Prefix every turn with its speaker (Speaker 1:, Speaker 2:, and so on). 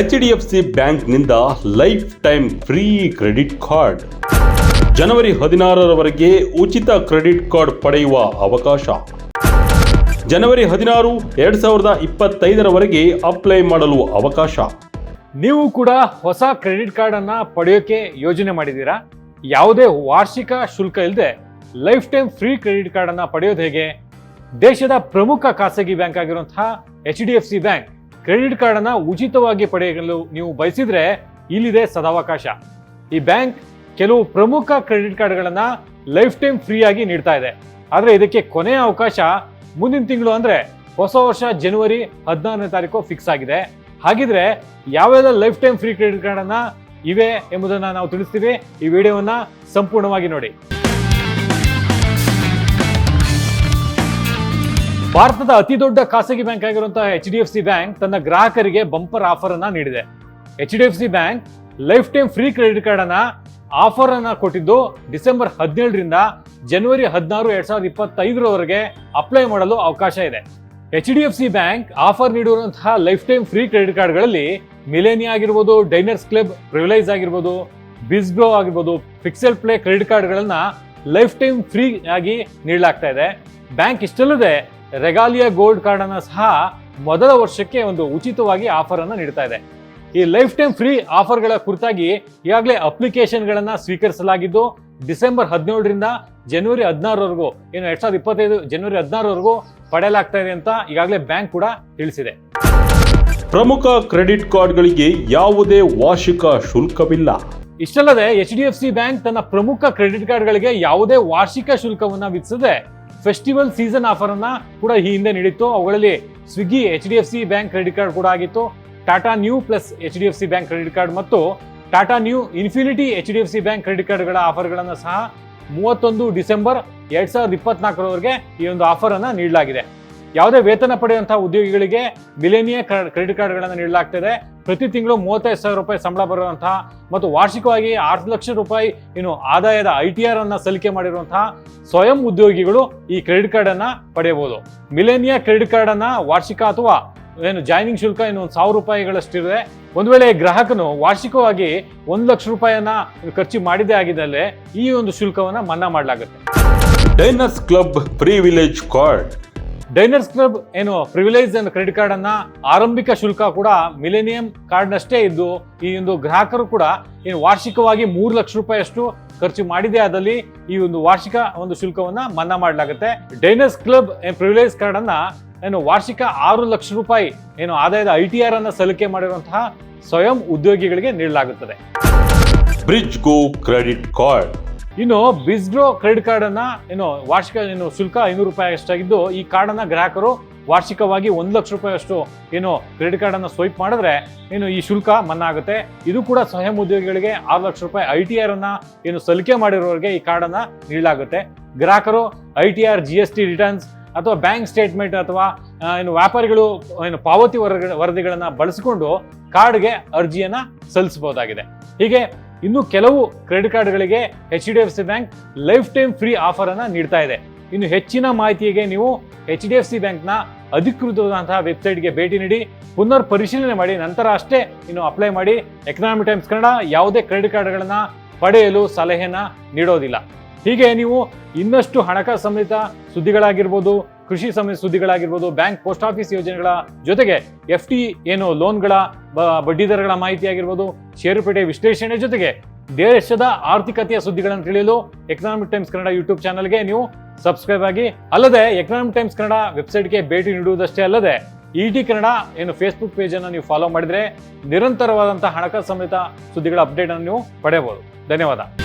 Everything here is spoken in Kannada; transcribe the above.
Speaker 1: ಎಚ್ ಡಿ ಎಫ್ ಸಿ ಬ್ಯಾಂಕ್ನಿಂದ lifetime free credit card. ಜನವರಿ ಹದಿನಾರರವರೆಗೆ ಉಚಿತ ಕ್ರೆಡಿಟ್ ಕಾರ್ಡ್ ಪಡೆಯುವ ಅವಕಾಶ. ಜನವರಿ ಹದಿನಾರು, ಎರಡ್ ಸಾವಿರದ ಇಪ್ಪತ್ತೈದರವರೆಗೆ ಅಪ್ಲೈ ಮಾಡಲು ಅವಕಾಶ.
Speaker 2: ನೀವು ಕೂಡ ಹೊಸ ಕ್ರೆಡಿಟ್ ಕಾರ್ಡ್ ಅನ್ನ ಪಡೆಯೋಕೆ ಯೋಜನೆ ಮಾಡಿದ್ದೀರಾ? ಯಾವುದೇ ವಾರ್ಷಿಕ ಶುಲ್ಕ ಇಲ್ಲದೆ lifetime free credit card ಅನ್ನ ಪಡೆಯೋದು ಹೇಗೆ? ದೇಶದ ಪ್ರಮುಖ ಖಾಸಗಿ ಬ್ಯಾಂಕ್ ಆಗಿರುವಂತಹ H D F C bank credit card ಅನ್ನ ಉಚಿತವಾಗಿ ಪಡೆಯಲು ನೀವು ಬಯಸಿದ್ರೆ ಇಲ್ಲಿದೆ ಸದಾವಕಾಶ. ಈ ಬ್ಯಾಂಕ್ ಕೆಲವು ಪ್ರಮುಖ ಕ್ರೆಡಿಟ್ ಕಾರ್ಡ್ಗಳನ್ನ ಲೈಫ್ ಟೈಮ್ ಫ್ರೀ ಆಗಿ ನೀಡ್ತಾ ಇದೆ. ಆದರೆ ಇದಕ್ಕೆ ಕೊನೆಯ ಅವಕಾಶ ಮುಂದಿನ ತಿಂಗಳು ಅಂದ್ರೆ ಹೊಸ ವರ್ಷ ಜನವರಿ ಹದಿನಾರನೇ ತಾರೀಕು ಫಿಕ್ಸ್ ಆಗಿದೆ. ಹಾಗಿದ್ರೆ ಯಾವೆಲ್ಲ lifetime free credit card ಅನ್ನ ಇವೆ ಎಂಬುದನ್ನ ನಾವು ತಿಳಿಸ್ತೀವಿ. ಈ ವಿಡಿಯೋವನ್ನ ಸಂಪೂರ್ಣವಾಗಿ ನೋಡಿ. ಭಾರತದ ಅತಿ ದೊಡ್ಡ ಖಾಸಗಿ ಬ್ಯಾಂಕ್ ಆಗಿರುವಂತಹ H D F C bank ತನ್ನ ಗ್ರಾಹಕರಿಗೆ ಬಂಪರ್ ಆಫರ್ ಅನ್ನ ನೀಡಿದೆ. H D F C bank lifetime free credit card ಅನ್ನ ಆಫರ್ ಅನ್ನ ಕೊಟ್ಟಿದ್ದು ಡಿಸೆಂಬರ್ ಹದಿನೇಳರಿಂದ ಜನವರಿ ಹದಿನಾರು ಎರಡ್ ಸಾವಿರದ ಇಪ್ಪತ್ತೈದರವರೆಗೆ ಅಪ್ಲೈ ಮಾಡಲು ಅವಕಾಶ ಇದೆ. H D F C bank offer ನೀಡುವಂತಹ ಲೈಫ್ ಟೈಮ್ ಫ್ರೀ ಕ್ರೆಡಿಟ್ ಕಾರ್ಡ್ಗಳಲ್ಲಿ ಮಿಲೇನಿಯಾ ಆಗಿರ್ಬೋದು ಡೈನರ್ಸ್ ಕ್ಲಬ್ ಪ್ರಿವಿಲೈಸ್ ಆಗಿರ್ಬೋದು ಬಿಸ್ಬ್ರೋ ಆಗಿರ್ಬೋದು ಫಿಕ್ಸೆಲ್ ಪ್ಲೇ ಕ್ರೆಡಿಟ್ ಕಾರ್ಡ್ಗಳನ್ನ ಲೈಫ್ ಟೈಮ್ ಫ್ರೀ ಆಗಿ ನೀಡಲಾಗ್ತಾ ಇದೆ. ಬ್ಯಾಂಕ್ ಇಷ್ಟಲ್ಲದೆ ರೆಗಾಲಿಯಾ ಗೋಲ್ಡ್ ಕಾರ್ಡ್ ಅನ್ನ ಸಹ ಮೊದಲ ವರ್ಷಕ್ಕೆ ಒಂದು ಉಚಿತವಾಗಿ ಆಫರ್ ಅನ್ನ ನೀಡ್ತಾ ಇದೆ. ಈ ಲೈಫ್ ಟೈಮ್ ಫ್ರೀ ಆಫರ್ಗಳ ಕುರಿತಾಗಿ ಈಗಾಗಲೇ ಅಪ್ಲಿಕೇಶನ್ಗಳನ್ನು ಸ್ವೀಕರಿಸಲಾಗಿದ್ದು ಡಿಸೆಂಬರ್ ಹದಿನೇಳರಿಂದ ಜನವರಿ ಹದಿನಾರವರೆಗೂ ಏನು ಎರಡ್ ಸಾವಿರದ ಇಪ್ಪತ್ತೈದು ಜನವರಿ ಹದಿನಾರವರೆಗೂ ಪಡೆಯಲಾಗ್ತಾ ಇದೆ ಅಂತ ಈಗಾಗಲೇ ಬ್ಯಾಂಕ್ ಕೂಡ ತಿಳಿಸಿದೆ.
Speaker 1: ಪ್ರಮುಖ ಕ್ರೆಡಿಟ್ ಕಾರ್ಡ್ಗಳಿಗೆ ಯಾವುದೇ ವಾರ್ಷಿಕ ಶುಲ್ಕವಿಲ್ಲ.
Speaker 2: ಇಷ್ಟಲ್ಲದೆ H D F C bank ತನ್ನ ಪ್ರಮುಖ ಕ್ರೆಡಿಟ್ ಕಾರ್ಡ್ಗಳಿಗೆ ಯಾವುದೇ ವಾರ್ಷಿಕ ಶುಲ್ಕವನ್ನು ವಿಧಿಸದೆ ಫೆಸ್ಟಿವಲ್ ಸೀಸನ್ ಆಫರ್ ಅನ್ನ ಕೂಡ ಈ ಹಿಂದೆ ನೀಡಿತ್ತು. ಅವುಗಳಲ್ಲಿ Swiggy, H D F C bank credit card ಕೂಡ ಆಗಿತ್ತು. Tata Neu Plus H D F C bank credit card ಮತ್ತು Tata Neu Infinity H D F C bank credit ಕಾರ್ಡ್ಗಳ ಆಫರ್ಗಳನ್ನು ಸಹ ಮೂವತ್ತೊಂದು ಡಿಸೆಂಬರ್ ಎರಡ್ ಸಾವಿರದ ಇಪ್ಪತ್ನಾಲ್ಕರವರೆಗೆ ಈ ಒಂದು ಆಫರ್ ಅನ್ನ ನೀಡಲಾಗಿದೆ. ಯಾವುದೇ ವೇತನ ಪಡೆಯುವಂತಹ ಉದ್ಯೋಗಿಗಳಿಗೆ ಮಿಲೇನಿಯ ಕ್ರೆಡಿಟ್ ಕಾರ್ಡ್ಗಳನ್ನು ನೀಡಲಾಗ್ತದೆ. ಪ್ರತಿ ತಿಂಗಳು ಮೂವತ್ತೈದು ಸಾವಿರ ರೂಪಾಯಿ ಸಂಬಳ ಬರುವಂತಹ ಮತ್ತು ವಾರ್ಷಿಕವಾಗಿ ಆರು ಲಕ್ಷ ರೂಪಾಯಿ ಏನು ಆದಾಯದ ಐ ಟಿ ಆರ್ ಅನ್ನ ಸಲ್ಲಿಕೆ ಮಾಡಿರುವಂತಹ ಸ್ವಯಂ ಉದ್ಯೋಗಿಗಳು ಈ ಕ್ರೆಡಿಟ್ ಕಾರ್ಡ್ ಅನ್ನ ಪಡೆಯಬಹುದು. ಮಿಲೇನಿಯಾ ಕ್ರೆಡಿಟ್ ಕಾರ್ಡ್ ಅನ್ನ ವಾರ್ಷಿಕ ಅಥವಾ ಏನು ಜಾಯ್ನಿಂಗ್ ಶುಲ್ಕ ಏನು ಒಂದು ಸಾವಿರ ರೂಪಾಯಿಗಳಷ್ಟಿದೆ. ಒಂದು ವೇಳೆ ಗ್ರಾಹಕನು ವಾರ್ಷಿಕವಾಗಿ ಒಂದು ಲಕ್ಷ ರೂಪಾಯಿಯನ್ನ ಖರ್ಚು ಮಾಡಿದೇ ಆಗಿದ್ದಲ್ಲಿ ಈ ಒಂದು ಶುಲ್ಕವನ್ನ ಮನ್ನಾ ಮಾಡಲಾಗುತ್ತೆ.
Speaker 1: Diners Club privilege card.
Speaker 2: Diners Club ಏನು ಪ್ರಿವಿಲೇಜ್ ಅನ್ನು ಕ್ರೆಡಿಟ್ ಕಾರ್ಡ್ ಅನ್ನ ಆರಂಭಿಕ ಶುಲ್ಕ ಕೂಡ ಮಿಲೇನಿಯಂ ಕಾರ್ಡ್ನಷ್ಟೇ ಇದ್ದು, ಈ ಒಂದು ಗ್ರಾಹಕರು ಕೂಡ ಏನು ವಾರ್ಷಿಕವಾಗಿ ಮೂರು ಲಕ್ಷ ರೂಪಾಯಿಯಷ್ಟು ಖರ್ಚು ಮಾಡಿದೆ ಆದಲ್ಲಿ ಈ ಒಂದು ವಾರ್ಷಿಕ ಒಂದು ಶುಲ್ಕವನ್ನ ಮನ್ನಾ ಮಾಡಲಾಗುತ್ತೆ. ಡೈನರ್ಸ್ ಕ್ಲಬ್ ಪ್ರಿವಿಲೇಜ್ ಕಾರ್ಡ್ ಅನ್ನ ಏನು ವಾರ್ಷಿಕ ಆರು ಲಕ್ಷ ರೂಪಾಯಿ ಏನು ಆದಾಯದ ಐ ಟಿ ಆರ್ ಅನ್ನ ಸಲ್ಲಿಕೆ ಮಾಡಿರುವಂತಹ ಸ್ವಯಂ ಉದ್ಯೋಗಿಗಳಿಗೆ ನೀಡಲಾಗುತ್ತದೆ.
Speaker 1: ಬ್ರಿಡ್ಜ್ ಗೋ ಕ್ರೆಡಿಟ್ ಕಾರ್ಡ್
Speaker 2: ಇನ್ನು ಬಿಸ್ಗ್ರೋ ಕ್ರೆಡಿಟ್ ಕಾರ್ಡ್ ಅನ್ನ ಏನು ವಾರ್ಷಿಕ ಏನು ಶುಲ್ಕ ಐನೂರು ರೂಪಾಯಿ ಅಷ್ಟಾಗಿದ್ದು, ಈ ಕಾರ್ಡ್ ಗ್ರಾಹಕರು ವಾರ್ಷಿಕವಾಗಿ ಒಂದು ಲಕ್ಷ ರೂಪಾಯಿ ಅಷ್ಟು ಏನು ಕ್ರೆಡಿಟ್ ಕಾರ್ಡ್ ಅನ್ನ ಸ್ವೈಪ್ ಮಾಡಿದ್ರೆ ಏನು ಈ ಶುಲ್ಕ ಮನ್ನಾ ಆಗುತ್ತೆ. ಇದು ಕೂಡ ಸ್ವಯಂ ಉದ್ಯೋಗಿಗಳಿಗೆ ಆರು ಲಕ್ಷ ರೂಪಾಯಿ ಐ ಟಿ ಆರ್ ಅನ್ನ ಏನು ಸಲ್ಲಿಕೆ ಮಾಡಿರೋರಿಗೆ ಈ ಕಾರ್ಡ್ ಅನ್ನ ನೀಡಲಾಗುತ್ತೆ. ಗ್ರಾಹಕರು I T R, G S T returns ಅಥವಾ ಬ್ಯಾಂಕ್ ಸ್ಟೇಟ್ಮೆಂಟ್ ಅಥವಾ ಏನು ವ್ಯಾಪಾರಿಗಳು ಏನು ಪಾವತಿ ವರದಿಗಳನ್ನ ಬಳಸಿಕೊಂಡು ಕಾರ್ಡ್ಗೆ ಅರ್ಜಿಯನ್ನು ಸಲ್ಲಿಸಬಹುದಾಗಿದೆ. ಹೀಗೆ ಇನ್ನು ಕೆಲವು credit ಕಾರ್ಡ್ಗಳಿಗೆ H D F C bank lifetime free offer ಅನ್ನ ನೀಡ್ತಾ ಇದೆ. ಇನ್ನು ಹೆಚ್ಚಿನ ಮಾಹಿತಿಗೆ ನೀವು ಎಚ್ ಡಿ ಎಫ್ ಸಿ ಬ್ಯಾಂಕ್ನ ಅಧಿಕೃತವಾದಂತಹ ವೆಬ್ಸೈಟ್ಗೆ ಭೇಟಿ ನೀಡಿ, ಪುನರ್ ಪರಿಶೀಲನೆ ಮಾಡಿ, ನಂತರ ಅಷ್ಟೇ ಇನ್ನು ಅಪ್ಲೈ ಮಾಡಿ. ಎಕನಾಮಿಕ್ ಟೈಮ್ಸ್ ಕನ್ನಡ ಯಾವುದೇ ಕ್ರೆಡಿಟ್ ಕಾರ್ಡ್ಗಳನ್ನು ಪಡೆಯಲು ಸಲಹೆಯನ್ನ ನೀಡೋದಿಲ್ಲ. ಹೀಗೆ ನೀವು ಇನ್ನಷ್ಟು ಹಣಕಾಸು ಸಂಬಂಧಿತ ಸುದ್ದಿಗಳಾಗಿರ್ಬೋದು ಕೃಷಿ ಸಂಬಂಧಿ ಸುದ್ದಿಗಳಾಗಿರ್ಬೋದು, ಬ್ಯಾಂಕ್ ಪೋಸ್ಟ್ ಆಫೀಸ್ ಯೋಜನೆಗಳ ಜೊತೆಗೆ ಎಫ್ ಟಿ ಏನು ಲೋನ್ಗಳ ಬಡ್ಡಿ ದರಗಳ ಮಾಹಿತಿ ಆಗಿರ್ಬೋದು ಷೇರುಪೇಟೆ ವಿಶ್ಲೇಷಣೆ ಜೊತೆಗೆ ದೇಶದ ಆರ್ಥಿಕತೆಯ ಸುದ್ದಿಗಳನ್ನು ತಿಳಿಯಲು ಎಕನಾಮಿಕ್ ಟೈಮ್ಸ್ ಕನ್ನಡ ಯೂಟ್ಯೂಬ್ ಚಾನಲ್ಗೆ ನೀವು ಸಬ್ಸ್ಕ್ರೈಬ್ ಆಗಿ, ಅಲ್ಲದೆ ಎಕನಾಮಿಕ್ ಟೈಮ್ಸ್ ಕನ್ನಡ ವೆಬ್ಸೈಟ್ಗೆ ಭೇಟಿ ನೀಡುವುದಷ್ಟೇ ಅಲ್ಲದೆ, ಇ ಟಿ ಕನ್ನಡ ಏನು ಫೇಸ್ಬುಕ್ ಪೇಜನ್ನು ನೀವು ಫಾಲೋ ಮಾಡಿದ್ರೆ ನಿರಂತರವಾದಂಥ ಹಣಕಾಸು ಸಮೇತ ಸುದ್ದಿಗಳ ಅಪ್ಡೇಟ್ ಅನ್ನು ನೀವು ಪಡೆಯಬಹುದು. ಧನ್ಯವಾದ.